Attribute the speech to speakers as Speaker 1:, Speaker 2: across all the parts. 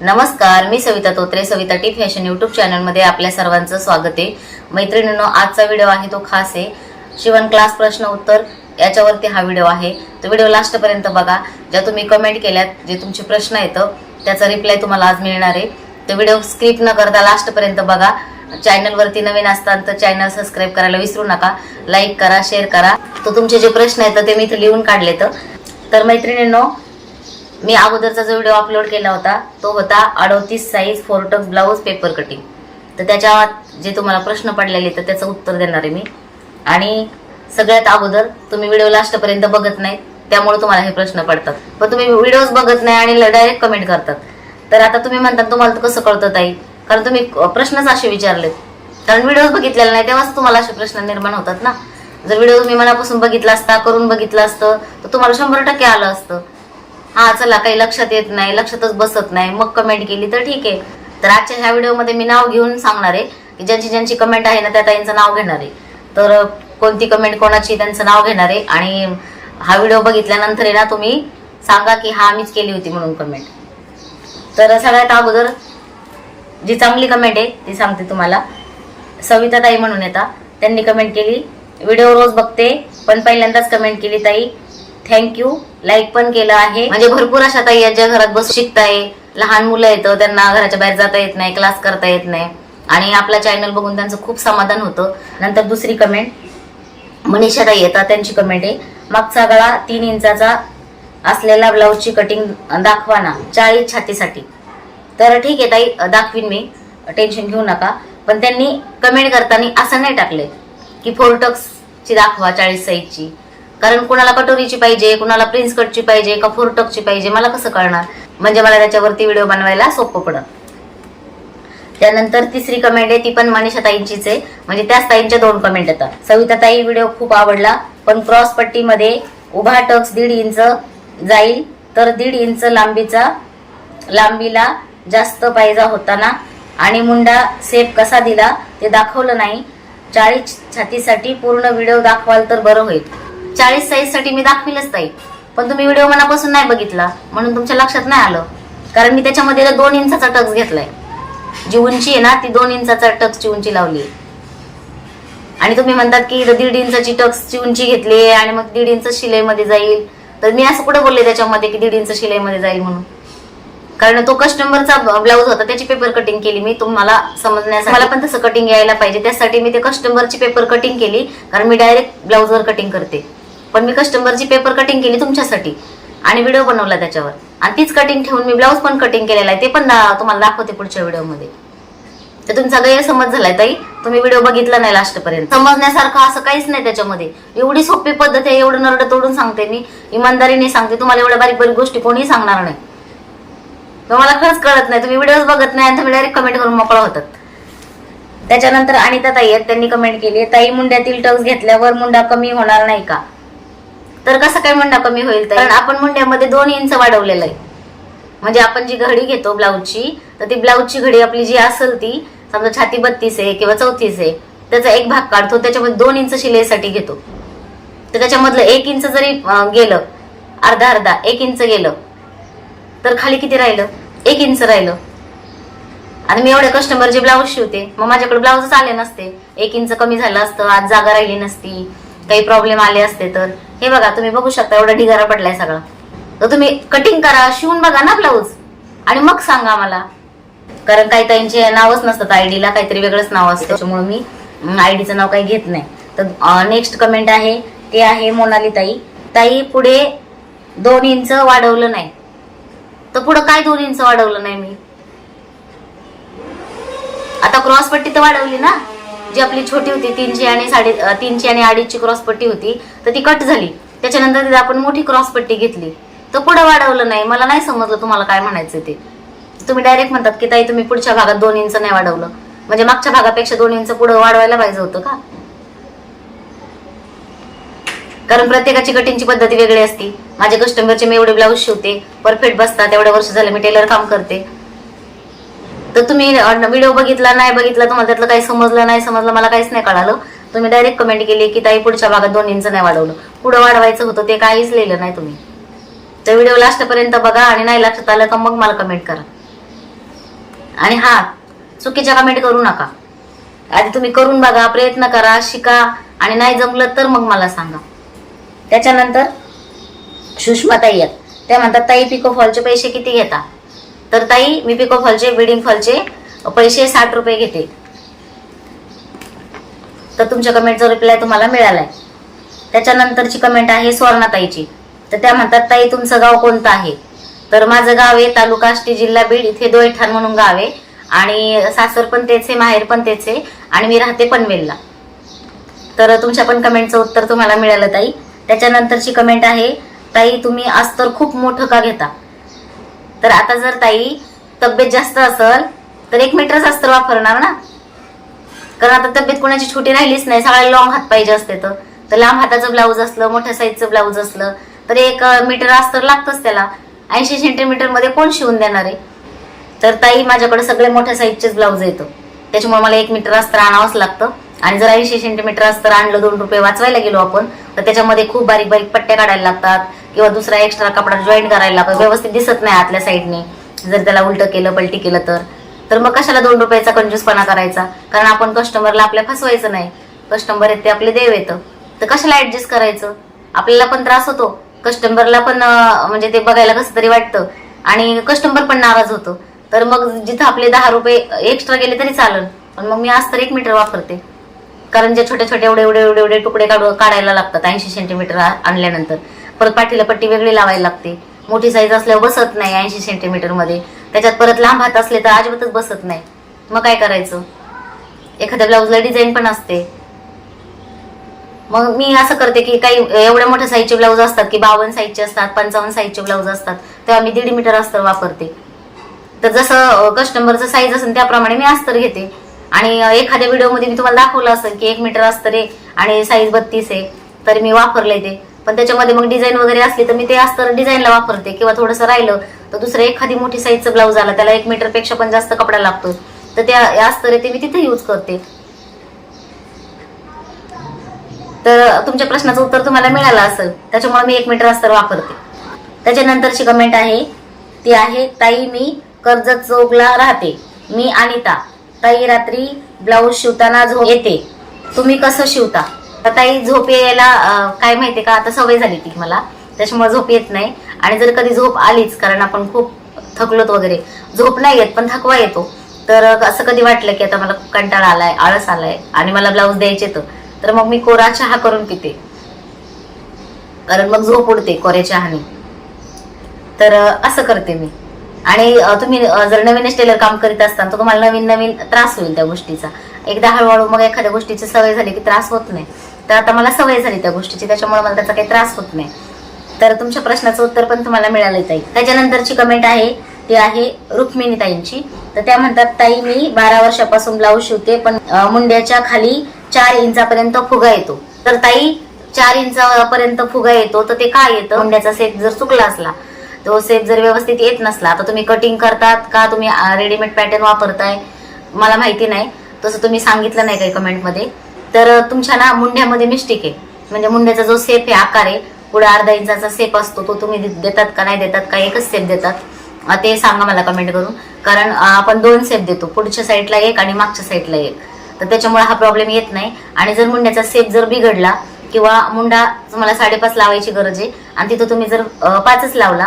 Speaker 1: नमस्कार मी Savita Totre Savita T fashion YouTube चॅनलमध्ये आपल्या सर्वांचं स्वागत आहे. मैत्रिणींनो आजचा व्हिडिओ आहे तो खास आहे. शिवण क्लास प्रश्न उत्तर याच्यावरती हा व्हिडिओ आहे. तो व्हिडिओ लास्टपर्यंत बघा. ज्या तुम्ही कमेंट केल्यात जे तुमचे प्रश्न येतं त्याचा रिप्लाय तुम्हाला आज मिळणार आहे. तो व्हिडिओ स्किप न करता लास्टपर्यंत बघा. चॅनलवरती नवीन असतात तर चॅनल सबस्क्राईब करायला विसरू नका. लाईक करा शेअर करा. तर तुमचे जे प्रश्न आहेत ते मी इथे लिहून काढले तर मैत्रिणींनो मी अगोदरचा जो व्हिडिओ अपलोड केला होता तो होता अडोतीस size four tuck blouse paper cutting तर त्याच्यात जे तुम्हाला प्रश्न पडलेले तर त्याचं उत्तर देणार आहे मी. आणि सगळ्यात अगोदर तुम्ही व्हिडिओ लास्टपर्यंत बघत नाही त्यामुळे तुम्हाला हे प्रश्न पडतात. पण तुम्ही व्हिडिओज बघत नाही आणि डायरेक्ट कमेंट करतात. तर आता तुम्ही म्हणतात तुम्हाला तर कसं कळतं ताई? कारण तुम्ही प्रश्नच असे विचारलेत. कारण व्हिडिओज बघितलेला नाही तेव्हाच तुम्हाला असे प्रश्न निर्माण होतात ना. जर व्हिडिओ तुम्ही मनापासून बघितला असता करून बघितलं असतं तर तुम्हाला शंभर टक्के आलं असतं. हा चला काही लक्षात येत नाही लक्षातच बसत नाही. मग कमेंट केली तर ठीक आहे. तर आजच्या ह्या व्हिडिओमध्ये मी नाव घेऊन सांगणार आहे की ज्यांची ज्यांची कमेंट आहे ना त्या ताईंचं नाव घेणार आहे. तर कोणती कमेंट कोणाची त्यांचं नाव घेणार आहे. आणि हा व्हिडिओ बघितल्यानंतर आहे ना तुम्ही सांगा की हा मीच केली होती म्हणून कमेंट तर सगळ्यात अगोदर जी चांगली कमेंट आहे ती सांगते तुम्हाला. सविता ताई म्हणून येता. त्यांनी कमेंट केली. व्हिडिओ रोज बघते पण पहिल्यांदाच कमेंट केली ताई. थँक्यू लाईक पण केलं आहे. म्हणजे भरपूर अशा ताई आहेत ज्या घरात बसून शिकताय. लहान मुलं येतं त्यांना घराच्या बाहेर जाता येत नाही क्लास करता येत नाही. आणि आपला चॅनल बघून त्यांचं खूप समाधान होतं. नंतर दुसरी कमेंट मनीषा ताई येतात त्यांची कमेंट आहे. मागचा गळा तीन इंचाचा असलेला ब्लाऊजची कटिंग दाखवा ना चाळीस छातीसाठी. तर ठीक आहे ताई दाखवीन मी. टेन्शन घेऊ नका. पण त्यांनी कमेंट करताना असं नाही टाकले की फोरटक्सची दाखवा चाळीस साईजची कारण कुणाला कटोरीची पाहिजे कुणाला प्रिन्स कटची पाहिजे का फोरटक्सची पाहिजे मला कसं कळणार? म्हणजे मला त्याच्यावरती व्हिडिओ बनवायला सोपं पडत त्यानंतर तिसरी कमेंट आहे ती पण मनीषा ताईंचीच आहे. म्हणजे त्याच ताईंच्या दोन कमेंट येतात. सविता ताई व्हिडिओ खूप आवडला पण क्रॉस पट्टीमध्ये उभा टक्स दीड इंच जाईल तर दीड इंच लांबीचा लांबीला जास्त पायजा होता ना आणि मुंडा सेप कसा दिला ते दाखवलं नाही. चाळीस छातीसाठी पूर्ण व्हिडिओ दाखवाल तर बरं होईल. चाळीस साईजसाठी मी दाखविलंच ताई. पण तुम्ही व्हिडिओ मनापासून नाही बघितला म्हणून तुमच्या लक्षात नाही आलं. कारण मी त्याच्यामध्ये दोन इंचाचा टक्स घेतलाय. जी उंची आहे ना ती दोन इंचाचा टक्सची उंची लावली आणि तुम्ही म्हणतात की दीड इंचाची टक्सची उंची घेतली आहे आणि मग दीड इंच शिलाईमध्ये जाईल. तर मी असं कुठं बोलले त्याच्यामध्ये की दीड इंच शिलाईमध्ये जाईल म्हणून? कारण तो कस्टमरचा ब्लाऊज होता त्याची पेपर कटिंग केली मी. तुम्हाला समजण्यासाठी मला पण तसं कटिंग यायला पाहिजे. त्यासाठी मी ते कस्टमरची पेपर कटिंग केली. कारण मी डायरेक्ट ब्लाऊजवर कटिंग करते. पण मी कस्टमरची पेपर कटिंग केली तुमच्यासाठी. आणि व्हिडिओ बनवला त्याच्यावर. आणि तीच कटिंग ठेवून मी ब्लाऊज पण कटिंग केलेला आहे ते पण तुम्हाला दाखवते पुढच्या व्हिडिओमध्ये तर तुमचा गैरसमज झालाय ताई. तुम्ही व्हिडिओ बघितला नाही लास्टपर्यंत समजण्यासारखं असं काहीच नाही त्याच्यामध्ये. एवढी सोपी पद्धत आहे एवढं नरड तोडून सांगते मी. इमानदारीने सांगते. तुम्हाला एवढ्या बारीक बारीक गोष्टी कोणीही सांगणार नाही. तुम्हाला खरंच कळत नाही. तुम्ही व्हिडिओज बघत नाही आणि तुम्ही डायरेक्ट कमेंट करून मोकळा होतात. त्याच्यानंतर अनिता ताई आहेत. त्यांनी कमेंट केली ताई मुंड्यातील टक्स घेतल्यावर मुंडा कमी होणार नाही का? तर कसं काय मुंडा कमी होईल कारण आपण मुंड्यामध्ये दोन इंच वाढवलेलं आहे. म्हणजे आपण जी घडी घेतो ब्लाऊजची तर ती ब्लाऊजची घडी आपली जी असेल ती समजा छाती बत्तीस आहे किंवा चौतीस आहे त्याचा एक भाग काढतो त्याच्यामध्ये दोन इंच शिलाईसाठी घेतो. तर त्याच्यामधलं एक इंच जरी गेलं अर्धा अर्धा एक इंच गेलं तर खाली किती राहिलं? एक इंच राहिलं. आणि मी एवढे कस्टमर जे ब्लाऊज शिवते. मग माझ्याकडे ब्लाऊजच आले नसते. एक इंच कमी झालं असतं आज जागा राहिली नसती. काही प्रॉब्लेम आले असते तर. हे बघा तुम्ही बघू शकता एवढा ढिगारा पडलाय सगळा. तर तुम्ही कटिंग करा शिवून बघा ना ब्लाऊज आणि मग सांगा मला. कारण काही ताईंचे नावच नसतात आयडीला काहीतरी वेगळंच नाव असतं त्याच्यामुळे मी आयडीचं नाव काही घेत नाही. तर नेक्स्ट कमेंट आहे ते आहे मोनाली ताई ताई पुढे दोन इंच वाढवलं नाही. तर पुढं काय दोन इंच वाढवलं नाही मी? आता क्रॉस पट्टी तर वाढवली ना? जी आपली छोटी होती तीनशे आणि साडे तीनची तीनशे आणि अडीचची क्रॉसपट्टी होती तर ती कट झाली. त्याच्यानंतर तिथे आपण मोठी क्रॉसपट्टी घेतली. तर पुढं वाढवलं नाही. मला नाही समजलं तुम्हाला काय म्हणायचं ते. तुम्ही डायरेक्ट म्हणतात की ताई तुम्ही पुढच्या भागात दोन इंच नाही वाढवलं. म्हणजे मागच्या भागापेक्षा दोन इंच पुढं वाढवायला पाहिजे होतं का? कारण प्रत्येकाची कटिंगची पद्धती वेगळी असती. माझ्या कस्टमरचे मी एवढे ब्लाऊज शिवते. परफेक्ट बसतात. एवढ्या वर्ष झालं मी टेलर काम करते. तर तुम्ही व्हिडिओ बघितला नाही बघितला तुम्हाला त्यातलं काही समजलं नाही समजलं मला काहीच नाही कळालं. तुम्ही डायरेक्ट कमेंट केली की ताई पुढच्या भागात दोन इंच नाही वाढवलं. पुढं वाढवायचं होतं ते काहीच लिहिलं नाही तुम्ही. तर व्हिडिओ लास्टपर्यंत बघा आणि नाही लक्षात आलं का मग मला कमेंट करा. आणि हा चुकीच्या कमेंट करू नका. आधी तुम्ही करून बघा प्रयत्न करा शिका आणि नाही जमलं तर मग मला सांगा. त्याच्यानंतर सुषमा ताई आहेत. त्या म्हणतात ताई पिको फॉलचे पैसे किती घेता? तर ताई मी पिको फॉलचे बिडिंग फॉलचे पैसे साठ रुपये घेते. तर तुमच्या कमेंटचा रिप्लाय तुम्हाला मिळालाय. त्याच्यानंतरची कमेंट आहे स्वर्णाताईची तर त्या म्हणतात ताई तुमचं गाव कोणतं आहे? तर माझं गाव आहे तालुका आष्टी जिल्हा बीड इथे दोयठाण म्हणून गाव आहे. आणि सासर पण तेच आहे माहेर पण तेच आहे. आणि मी राहते पनवेलला. तर तुमच्या पण कमेंटचं उत्तर तुम्हाला मिळालं ताई. त्याच्यानंतरची कमेंट आहे ताई तुम्ही अस्तर खूप मोठं का घेता? तर आता जर ताई तब्येत जास्त असेल तर एक मीटरच अस्तर वापरणार ना? कारण आता तब्येत कोणाची छोटी राहिलीच नाही सगळ्या लॉंग हात पाहिजे असते तर. लांब हाताचं ब्लाऊज असलं मोठ्या साईजचं ब्लाऊज असलं तर एक मीटर अस्तर लागतंच त्याला. ऐंशी सेंटीमीटरमध्ये कोण शिवून देणार आहे? तर ताई माझ्याकडे सगळे मोठ्या साईजचेच ब्लाऊज येतो. त्याच्यामुळे मला एक मीटर अस्तर आणावंच लागतं. आणि जर ऐंशी सेंटीमीटर अस्तर आणलं दोन रुपये वाचवायला गेलो आपण तर त्याच्यामध्ये खूप बारीक बारीक पट्ट्या काढायला लागतात किंवा दुसरा एक्स्ट्रा कपडा जॉईन करायला लागतो. व्यवस्थित दिसत नाही आतल्या साईडने जर त्याला उलट केलं पलटी केलं तर. तर मग कशाला दोन रुपयाचा कंजूसपणा करायचा? कारण आपण कस्टमरला आपल्या फसवायचं नाही. कस्टमर आहेत ते आपले देव येतं तर कशाला ऍडजस्ट करायचं? आपल्याला पण त्रास होतो. कस्टमरला पण म्हणजे ते बघायला कसं तरी वाटतं. आणि कस्टमर पण नाराज होतो. तर मग जिथं आपले दहा रुपये एक्स्ट्रा गेले तरी चालेल पण मग मी आज तर एक मीटर वापरते. कारण जे छोटे छोटे एवढे एवढे एवढे एवढे तुकडे काढू काढायला लागतात ऐंशी सेंटीमीटर आणल्यानंतर. परत पाठीला पट्टी वेगळी लावायला लागते. मोठी साईज असल्यावर बसत नाही ऐंशी सेंटीमीटरमध्ये त्याच्यात परत लांब हात असले तर अजिबातच बसत नाही. मग काय करायचं? एखाद्या ब्लाऊजला डिझाईन पण असते. मग मी असं करते की काही एवढ्या मोठ्या साईजचे ब्लाऊज असतात की बावन्न साईजचे असतात पंचावन्न साईजचे ब्लाऊज असतात तेव्हा मी दीड मीटर अस्तर वापरते. तर जसं कस्टमरचं साईज असेल त्याप्रमाणे मी अस्तर घेते. आणि एखाद्या व्हिडिओमध्ये मी तुम्हाला दाखवलं असेल की एक मीटर अस्तर रे आणि साईज बत्तीस आहे तर मी वापरले ते. पण त्याच्यामध्ये मग डिझाईन वगैरे असली तर मी ते अस्तर डिझाईनला वापरते किंवा थोडंसं राहिलं तर दुसरं एखादी मोठी साईजचं ब्लाऊज आला त्याला एक मीटरपेक्षा पण जास्त कपडा लागतो तर त्या अस्तर आहे ते मी तिथे यूज करते. तर तुमच्या प्रश्नाचं उत्तर तुम्हाला मिळालं असेल त्याच्यामुळे मी एक मीटर अस्तर वापरते. त्याच्यानंतरची कमेंट आहे ती आहे ताई मी कर्जत चौकला राहते. मी अनिता. ताई रात्री ब्लाऊज शिवताना झोप येते. तुम्ही कसं शिवता? तर ताई झोप यायला काय माहितीये का? आता सवय झाली ती मला. त्याच्यामुळे झोप येत नाही. आणि जर कधी झोप आलीच कारण आपण खूप थकलोत वगैरे झोप नाही येत पण थकवा येतो. तर असं कधी वाटलं की आता मला खूप कंटाळा आलाय आळस आलाय आणि मला ब्लाऊज द्यायचे तर? मग मी कोरा चहा करून पिते. कारण मग झोप उडते कोऱ्या चहाने तर असं करते मी. आणि तुम्ही जर नवीनच टेलर काम करीत असताना तर तुम्हाला नवीन नवीन त्रास होईल त्या गोष्टीचा. एकदा हळूहळू मग एखाद्या गोष्टीची सवय झाली की त्रास होत नाही. तर आता मला सवय झाली त्या गोष्टीची त्याच्यामुळे मला त्याचा काही त्रास होत नाही. तर तुमच्या प्रश्नाचं उत्तर पण तुम्हाला मिळालं ताई. त्याच्यानंतरची कमेंट आहे ती आहे रुक्मिणी ताईंची. तर त्या म्हणतात ताई मी बारा वर्षापासून ब्लाऊज शिवते पण मुंड्याच्या खाली चार इंचापर्यंत फुगा येतो. तर ताई चार इंचापर्यंत फुगा येतो तर ते काय येतं? मुंड्याचा सेट जर चुकला असला तो सेप जर व्यवस्थित येत नसला तर तुम्ही कटिंग करतात का तुम्ही रेडीमेड पॅटर्न वापरताय? मला माहिती नाही. तसं तुम्ही सांगितलं नाही काही कमेंटमध्ये तर तुमच्या ना मुंड्यामध्ये मिस्टेक आहे. म्हणजे मुंड्याचा जो सेप आहे आकार आहे पुढे अर्धा इंचाचा सेप असतो तो तुम्ही दे- देतात का नाही देतात का एकच सेप देतात? ते सांगा मला कमेंट करून. कारण आपण दोन सेप देतो पुढच्या साईडला एक आणि मागच्या साईडला एक. तर त्याच्यामुळे हा प्रॉब्लेम येत नाही. आणि जर मुंड्याचा सेप जर बिघडला किंवा मुंडा तुम्हाला साडेपाच लावायची गरज आहे आणि तिथं तुम्ही जर पाचच लावला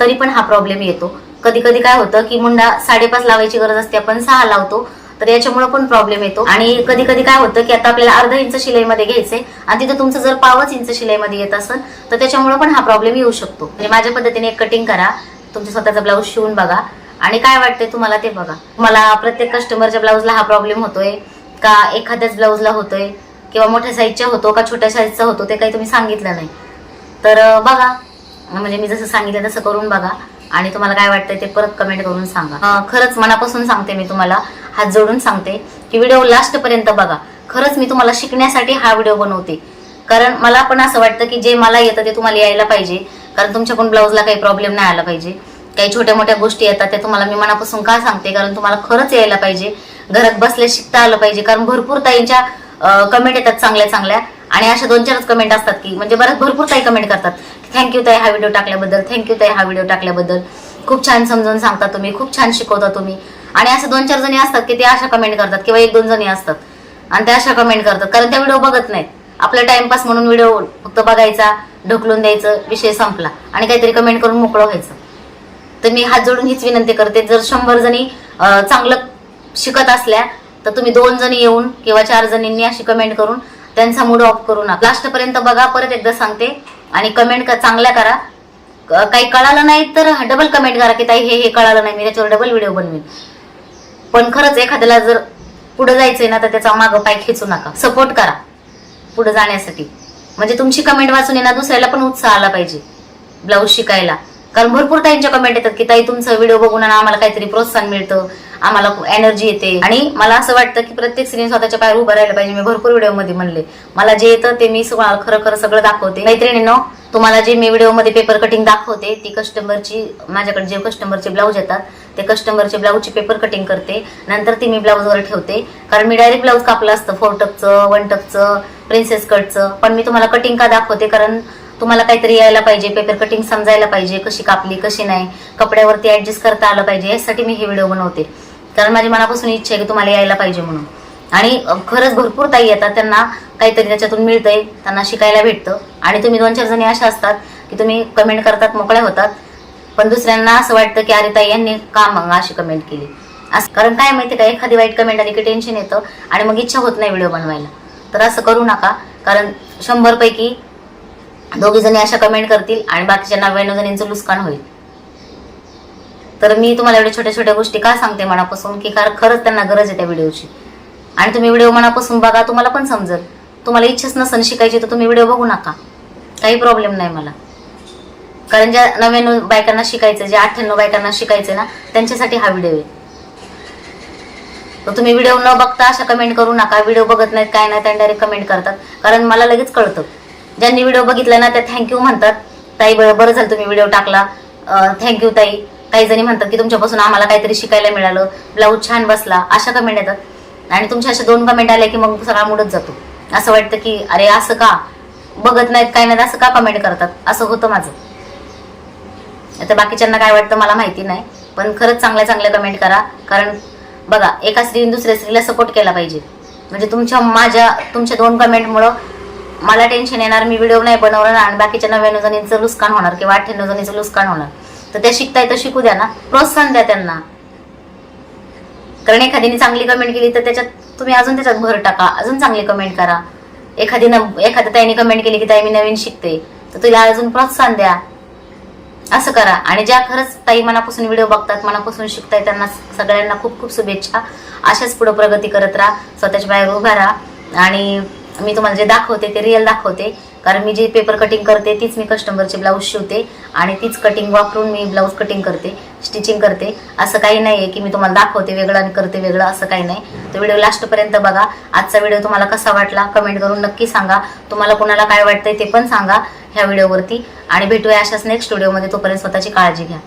Speaker 1: तरी पण हा प्रॉब्लेम येतो. कधी कधी काय होतं की मुंडा साडेपाच लावायची गरज असते आपण सहा लावतो तर याच्यामुळे पण प्रॉब्लेम येतो. आणि कधी कधी काय होतं की आता आपल्याला अर्धा इंच शिलाईमध्ये घ्यायचंय आणि तिथं तुमचं जर पावच इंच शिलाईमध्ये येत असेल तर त्याच्यामुळे पण हा प्रॉब्लेम येऊ शकतो. म्हणजे माझ्या पद्धतीने एक कटिंग करा तुमच्या स्वतःचा ब्लाऊज शिवून बघा. आणि काय वाटतंय तुम्हाला ते बघा. मला प्रत्येक कस्टमरच्या ब्लाऊजला हा प्रॉब्लेम होतोय का एखाद्याच ब्लाऊजला होतोय? किंवा मोठ्या साईजच्या होतो का छोट्या साईजचा होतो ते काही तुम्ही सांगितलं नाही. तर बघा. म्हणजे मी जसं सांगितलं तसं करून बघा. आणि तुम्हाला काय वाटतंय ते परत कमेंट करून सांगा. खरंच मनापासून सांगते मी तुम्हाला हात जोडून सांगते की व्हिडिओ लास्ट पर्यंत बघा. खरंच मी तुम्हाला शिकण्यासाठी हा व्हिडिओ बनवते. कारण मला पण असं वाटतं की जे मला येतं ते तुम्हाला यायला पाहिजे. कारण तुमच्याकडून ब्लाऊजला काही प्रॉब्लेम नाही आला पाहिजे. काही छोट्या मोठ्या गोष्टी येतात त्या तुम्हाला मी मनापासून का सांगते? कारण तुम्हाला खरंच यायला पाहिजे. घरात बसल्या शिकता आलं पाहिजे. कारण भरपूर ताईंच्या कमेंट येतात चांगल्या चांगल्या. आणि अशा दोन चारच कमेंट असतात की म्हणजे बऱ्याच भरपूर ताई कमेंट करतात. थँक्यू ताई हा व्हिडिओ टाकल्याबद्दल. थँक्यू ताई हा व्हिडिओ टाकल्याबद्दल. खूप छान समजावून सांगता तुम्ही खूप छान शिकवता तुम्ही. आणि असे दोन चार जणी असतात की ते अशा कमेंट करतात किंवा एक दोन जणी असतात. आणि त्या अशा कमेंट करतात. कारण त्या व्हिडिओ बघत नाहीत. आपला टाइमपास म्हणून व्हिडिओ फक्त बघायचा ढकलून द्यायचं विषय संपला. आणि काहीतरी कमेंट करून मोकळं व्हायचं. तर मी हात जोडून हीच विनंती करते जर शंभर जणी चांगलं शिकत असल्या तर तुम्ही दोन जणी येऊन किंवा चार जणींनी अशी कमेंट करून त्यांचा मूड ऑफ करू नका. लास्ट पर्यंत बघा परत एकदा सांगते. आणि कमेंट चांगल्या करा. क- काही कळालं नाही तर डबल कमेंट करा की ताई हे हे कळालं नाही. मी त्याच्यावर डबल व्हिडिओ बनवीन. पण खरंच एखाद्याला जर पुढे जायचंय ना तर त्याचा मागं पाय खेचू नका. सपोर्ट करा. पुढे जाण्यासाठी. म्हणजे तुमची कमेंट वाचून येणार दुसऱ्याला पण उत्साह आला पाहिजे. ब्लाऊज शिकायला. कारण भरपूर ताईंच्या कमेंट येतात की ताई तुमचा व्हिडिओ बघून आम्हाला काहीतरी प्रोत्साहन मिळतं. आम्हाला एनर्जी येते. आणि मला असं वाटतं की प्रत्येक स्त्रीने स्वतःच्या पायावर उभं राहिलं पाहिजे. मी भरपूर व्हिडिओमध्ये म्हणले. मला जे येतं ते मी सगळं खरं खरं सगळं दाखवते. मैत्रिणींनो तुम्हाला जे मी व्हिडिओमध्ये पेपर कटिंग दाखवते ती कस्टमरची माझ्याकडे जे कस्टमरचे ब्लाऊज येतात ते कस्टमरचे ब्लाऊजची पेपर कटिंग करते. नंतर ती मी ब्लाऊजवर ठेवते. कारण मी डायरेक्ट ब्लाऊज कापलं असतं फोर टकचं वन टकचं प्रिन्सेस कटचं पण मी तुम्हाला कटिंग का दाखवते? कारण तुम्हाला काहीतरी यायला पाहिजे पेपर कटिंग समजायला पाहिजे कशी कापली कशी नाही कपड्यावरती ऍडजस्ट करता आलं पाहिजे यासाठी मी हे व्हिडिओ बनवते. कारण माझी मनापासून इच्छा आहे की तुम्हाला यायला पाहिजे म्हणून. आणि खरंच भरपूर ताई येतात त्यांना काहीतरी त्याच्यातून मिळतंय त्यांना शिकायला भेटतं. आणि तुम्ही दोन चार जणी अशा असतात की तुम्ही कमेंट करतात मोकळ्या होतात. पण दुसऱ्यांना असं वाटतं की अरे ताई यांनी का मग अशी कमेंट केली? असं कारण काय माहिती का एखादी वाईट कमेंट आली की टेन्शन येतं आणि मग इच्छा होत नाही व्हिडिओ बनवायला. तर असं करू नका कारण शंभरपैकी दोघी जणी अशा कमेंट करतील आणि बाकीच्या नव्याण्णव जणींचं नुकसान होईल. तर मी तुम्हाला एवढ्या छोट्या छोट्या गोष्टी का सांगते मनापासून? की कारण खरंच त्यांना गरज आहे त्या व्हिडिओची. आणि तुम्ही व्हिडिओ मनापासून बघा तुम्हाला पण समजेल. तुम्हाला इच्छाच नसेल शिकायची तर तुम्ही व्हिडिओ बघू नका. काही प्रॉब्लेम नाही मला. कारण ज्या नव्याण्णव बायकांना शिकायचं ज्या अठ्ठ्याण्णव बायकांना शिकायचं ना त्यांच्यासाठी हा व्हिडिओ आहे. तर तुम्ही व्हिडिओ न बघता अशा कमेंट करू नका. व्हिडिओ बघत नाहीत काय नाही त्यांना डायरेक्ट कमेंट करतात. कारण मला लगेच कळतं. ज्यांनी व्हिडिओ बघितला ना त्या थँक्यू म्हणतात. ताई बरं झालं तुम्ही व्हिडिओ टाकला. थँक्यू ताई. काही जणी म्हणतात की तुमच्यापासून आम्हाला काहीतरी शिकायला मिळालं. ब्लाऊज छान बसला. अशा कमेंट येतात. आणि तुमच्या अशा दोन कमेंट आल्या की मग सगळा मुडत जातो. असं वाटतं की अरे असं का? बघत नाहीत काय नाहीत असं का कमेंट करतात? असं होतं माझं. आता बाकीच्यांना काय वाटतं मला माहिती नाही. पण खरंच चांगल्या चांगल्या कमेंट करा. कारण बघा एका स्त्रीने दुसऱ्या स्त्रीला सपोर्ट केला पाहिजे. म्हणजे तुमच्या माझ्या तुमच्या दोन कमेंटमुळं मला टेन्शन येणार मी व्हिडिओ नाही बनवणार आणि बाकीच्या नव्याण्णव जणींचं नुकसान होणार किंवा अठ्ठ्याण्णव जणींचं नुकसान होणार. तर त्या शिकताय तर शिकू द्या ना. प्रोत्साहन द्या त्यांना. कारण एखादीने चांगली कमेंट केली तर त्याच्यात तुम्ही अजून त्याच्यात भर टाका. अजून चांगली कमेंट करा. एखादी न एखाद्या ताईने कमेंट केली की ताई मी नवीन शिकते. तर तुला अजून प्रोत्साहन द्या. असं करा. आणि ज्या खरंच ताई मनापासून व्हिडिओ बघतात मनापासून शिकताय त्यांना सगळ्यांना खूप खूप शुभेच्छा. अशाच पुढे प्रगती करत राहा. स्वतःच्या बाहेर उभा राहा. आणि मी तुम्हाला जे दाखवते ते रिअल दाखवते. कारण मी जे पेपर कटिंग करते तीच मी कस्टमरचे ब्लाऊज शिवते आणि तीच कटिंग वापरून मी ब्लाऊज कटिंग करते स्टिचिंग करते. असं काही नाही आहे की मी तुम्हाला दाखवते वेगळं आणि करते वेगळं असं काही नाही. तर व्हिडिओ लास्टपर्यंत बघा. आजचा व्हिडिओ तुम्हाला कसा वाटला कमेंट करून नक्की सांगा. तुम्हाला कोणाला काय वाटतंय ते पण सांगा ह्या व्हिडिओवरती आणि भेटूया अशाच नेक्स्ट व्हिडिओमध्ये तोपर्यंत स्वतःची काळजी घ्या.